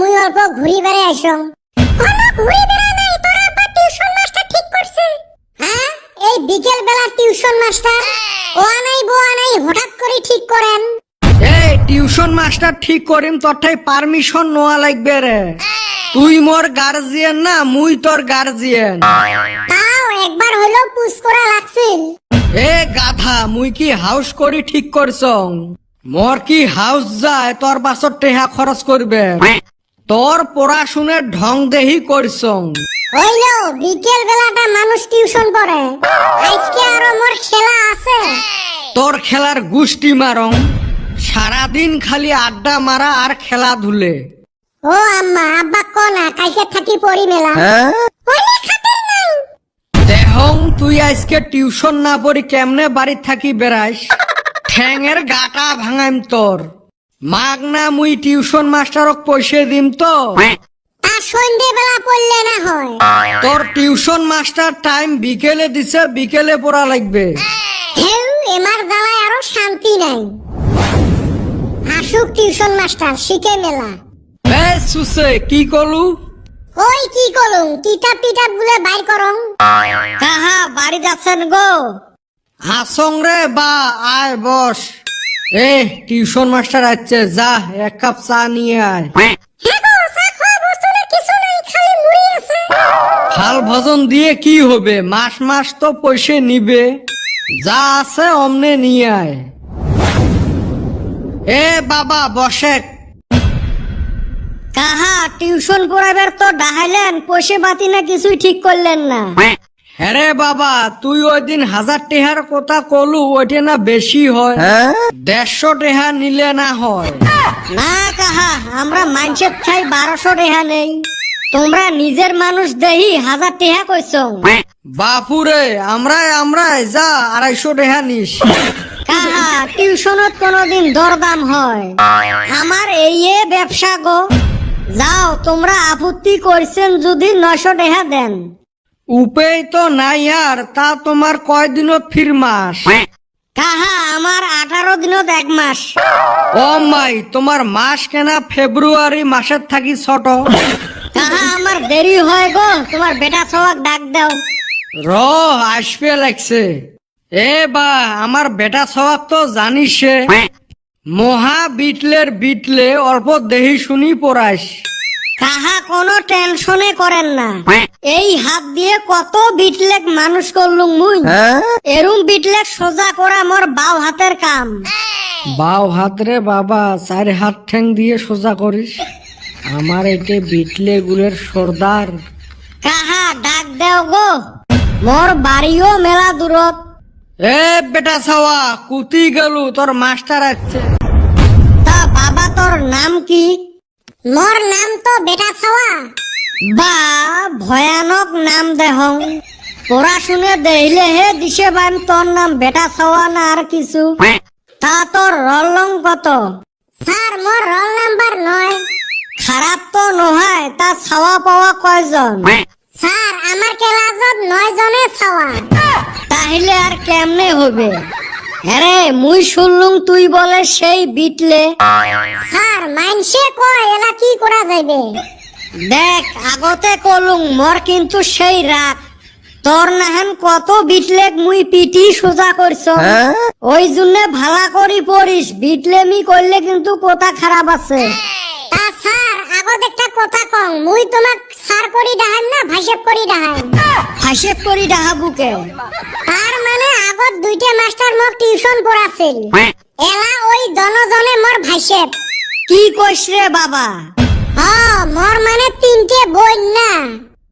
মুই অল্প ঘুরি বেড়ে কোনো ঘুরি বেড়া নাই তোর আব্বা টিউশন মাস্টার ঠিক করছে। হ্যাঁ? এই বিকেল বেলা টিউশন মাস্টার ও আনাই বো আনাই হঠাৎ করে ঠিক করেন। এই টিউশন মাস্টার ঠিক করিম তোরটাই পারমিশন নোয়া লাগবে রে। তুই মোর গার্জিয়ান না মুই তোর গার্জিয়ান তাও একবার হলো পুশ করা লাগছিল। এ গাধা মুই কি হাউস করি ঠিক করছং? মোর কি হাউস যায় তোর বাসর টেহা খরচ করবে। তোর পড়াশুনের ঢং দেহি করছং হইল বিকেল বেলাটা মানুষ টিউশন পড়ে। আজকে আরও মোর খেলা আছে। তোর খেলার গুষ্টি মারং। সারাদিন খালি আড্ডা মারা আর খেলা ধুলে ও আম্মা আব্বা কোনা কাইকে থাকি পড়ি মেলা খাতির নাই। দেহং তুই আজকে টিউশন না পড়ি কেমনে বাড়ি থাকি বেড়াইস? ঠ্যাঙের গাটা ভাঙাইম তোর। মাগ না মুই টিউশন মাস্টারক পয়সা দিম তো। তা সন্ধে বেলা পড়লে না হয়। তোর টিউশন মাস্টার টাইম বিকেলে দিছে বিকেলে পড়া লাগবে। হেউ এমার জ্বালায় আরও শান্তি নাই। আসুক টিউশন মাস্টার শিখে মেলা। বেশ সুসে কি কলু? কই কি করুন কিতাব টিতাব গুলে বাইর করং। কাহা বাড়ি যাচ্ছেন গো। আসং রে বা আয় বস। এ টিউশন মাস্টার আছে যা এক কাপ চা নিয়ে আয়। হ্যাঁ খালি মুড়ি আছে। ফাল ভজন দিয়ে কি হবে? মাস মাস তো পয়সা নিবে। যা আছে অমনে নিয়ে আয়। এ বাবা বসে কাহা টিউশন পড়াবার তো ডাহাইলেন পয়সা বাতি না কিছুই ঠিক করলেন না। হ্যাঁ বাবা তুই ওই দিন হাজার টেহার কথা কলু ওইটা না বেশি হয়। দেড়শো টেহা নিলে না হয়। না কাহা আমরা মানুষের ঠাই বারোশো টেহা নেই। তোমরা নিজের মানুষ দেহি হাজার টেহা কইছ। বাপুরে আমরাই আমরাই যা আড়াইশো টেহা নিস। কাহা টিউশনত কোনদিন দরদাম হয়। আমার এই এ ব্যবসা গো। যাও তোমরা আপত্তি করছেন যদি নশো টেহা দেন। উপায় তো নাই আর তা তোমার কয় দিনত ফির মাস? কাহা আমার আঠারো দিনত এক মাস। ও মাই তোমার মাস কেনা ফেব্রুয়ারি মাসের থাকি ছোট। কাহা আমার দেরি হয় গো তোমার বেটা সবাক ডাক দাও। র আসবে লাগছে। এ বা আমার বেটা স্বভাব তো জানিস। মহা বিটলের বিটলে অল্প দেহি শুনি পড়াইস। কাহা কোনো টেনশনে করেন না। এই হাত দিয়ে কত বিটলেক মানুষ করলুম মুই। এরুম বিটলেক সোজা করা মোর বাও হাতের কাম। বাও হাত রে বাবা চার হাত ঠ্যাং দিয়ে সোজা করিস। আমার এতে বিটলে গুলের সর্দার। কাহা ডাক দেও গো। মোর বাড়িও মেলা দূরত। এ বেটা ছাওয়া কুতি গেলু তোর মাস্টার আছে তা বাবা তোর নাম কি? মোর নাম তো বেটা ছাওয়া বা ভয়ানক নাম দেহ পড়াশুনে দেইলে হে দিশে বান তোর নাম বেটা ছাওয়া না আর কিছু। তা তোর রল নং কত? স্যার মোর রল নাম্বার নয়। খারাপ তো নহয় তা ছাওয়া পাওয়া কয়জন? স্যার আমার ক্লাসত নয় জনে ছাওয়া তাহলে আর কেমনে হবে? আরে মুই শুনলুম তুই বলে সেই বিটলে। স্যার মাইনসে কয় এলা কি করা যাইবে? দেখ আগতে কলুম মোর কিন্তু সেই রাগ তোর নাহান কত বিটলেক মুই পিটি সোজা করছ। ওই জন্য ভালা করি পড়িস বিটলেমি করলে কিন্তু কথা খারাপ আছে। তা স্যার আগত একটা কথা কম মুই তোমাক স্যার করি ডাহাম না ভাইসেব করি ডাহাম ভাইসেব করি ডাহাবুকে তার মানে আগত দুইটা মাস্টার মোক টিউশন পড়াছিল এলা ওই দনজনে মোর ভাইসেব কি কইস রে বাবা? হ মোর মানে তিনটে বোন না।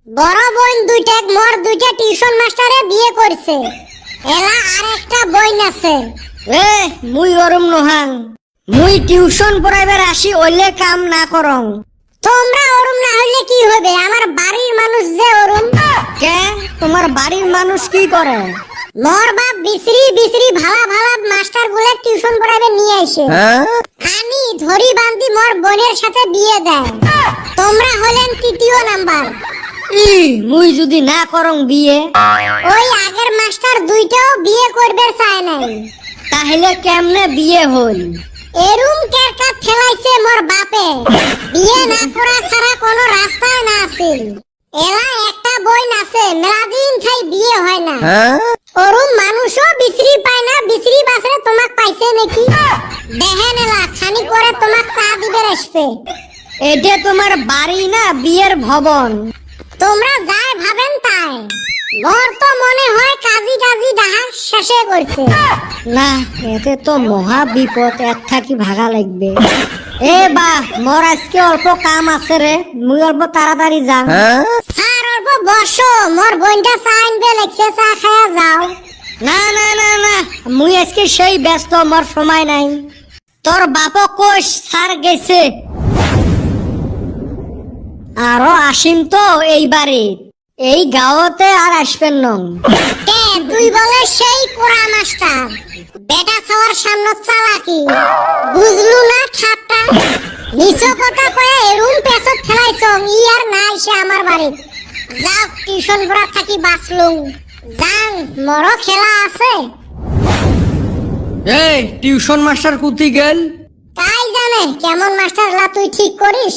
বড় বোন দুইটা মোর দুইটা টিউশন মাস্টারে বিয়ে করছে এলা আর একটা বোন আছে। এ মুই ওরম নহাং। মুই টিউশন পড়াইবার আসি ওলে কাম না করং তোমরা ওরম না হইলে কি হবে আমার বাড়ির মানুষ যে ওরম কে? তোমার বাড়ির মানুষ কি করে মোর বাপ বিসরি বিসরি ভালা ভালা মাস্টারগুলো টিউশন পড়াবে নিয়ে আইসে। আমি ধরি বান্দি মোর বোনের সাথে বিয়ে দেয়। তোমরা হলেন তৃতীয় নাম্বার। মুই যদি না করং বিয়ে? ওই আগের মাস্টার দুইটাও বিয়ে করবে চায় নাই। তাহলে কেমনে বিয়ে হল? এরুম কেরকা ফেলাইছে মোর বাপে? বিয়ে না করা ছাড়া কোনো রাস্তায় না আছিল এলা একটা বই আছে মেলাদিন খাই বিয়ে হয় না। ওরুম মানুষও বিচরি পায় না? বিচরি বাসরে তোমাক পাইছে নাকি? দেখেন এলা খানি করে তোমাক চা দিবে আসবে এটা তোমার বাড়ি না বিয়ের ভবন তোমরা যাই ভাবেন তাই। মোর তো মনে হয় কাজী টাজি ডাহা শেষে করছে না এতে তো মহা বিপদ এক থাকি ভাগা লাগবে। এ বা মোর আজকে অল্প কাম আছে রে মুই অল্প তাড়াতাড়ি যাম। বসো মোর বোনটা চা আনবে লাগছে চা খায়া যাও। না না না না মুই আজকে সেই ব্যস্ত মোর সময় নাই। তোর বাপ কোষ স্যার গেছে। আরও আসিম তো এইবারে এই গাঁওতে আর আসবেন নং। কে তুই বলে সেই কোরা মাস্টার। বেটা খাওয়ার সামনে চালাকি। বুঝলু না ঠাপটা নিচ কথা কয়ে এরুম পেছত ফেলাইছ ই আর না এসে আমার বাড়ি। যাও টিউশন পড়া থাকি বাঁচলুম। যান মরো খেলা আছে। এই টিউশন মাস্টার কুতি গেল? তাই জানে কেমন মাস্টার লা তুই ঠিক করিস?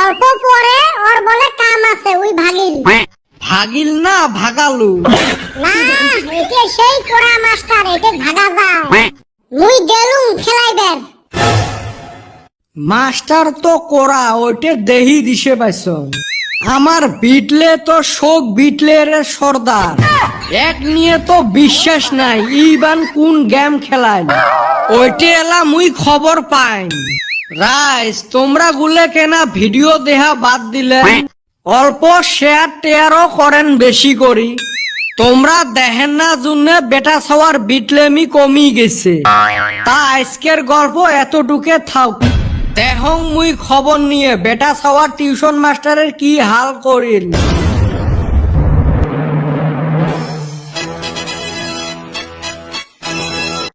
অল্প পরে ওর বলে কাম আছে ওই ভাগিল। ভাগিল না ভাগালু। না এটা সেই কোরা মাস্টার এটা ভাগা যায়। মুই গেলুম খেলাইবার মাস্টার তো কোরা ওইটে দেহি দিছে পাইছ। আমার বিটলে তো শোক বিটলে রে সর্দার। এক নিয়ে তো বিশ্বাস নাই, ইবান কোন গেম খেলায় ওইটে এলা মুই খবর পাই রাইস, তোমরা গুলে কেনা ভিডিও দেহা বাদ দিলে। অল্প শেয়ার টেয়ারও করেন বেশি করি। তোমরা দেখেন না জুনে বেটা সবার বিটলেমি কমি গেছে। তা আজকের গল্প এতটুকে থাক। দেহং মুই খবর নিয়ে বেটা সাওয়ার টিউশন মাস্টারের কি হাল করিল?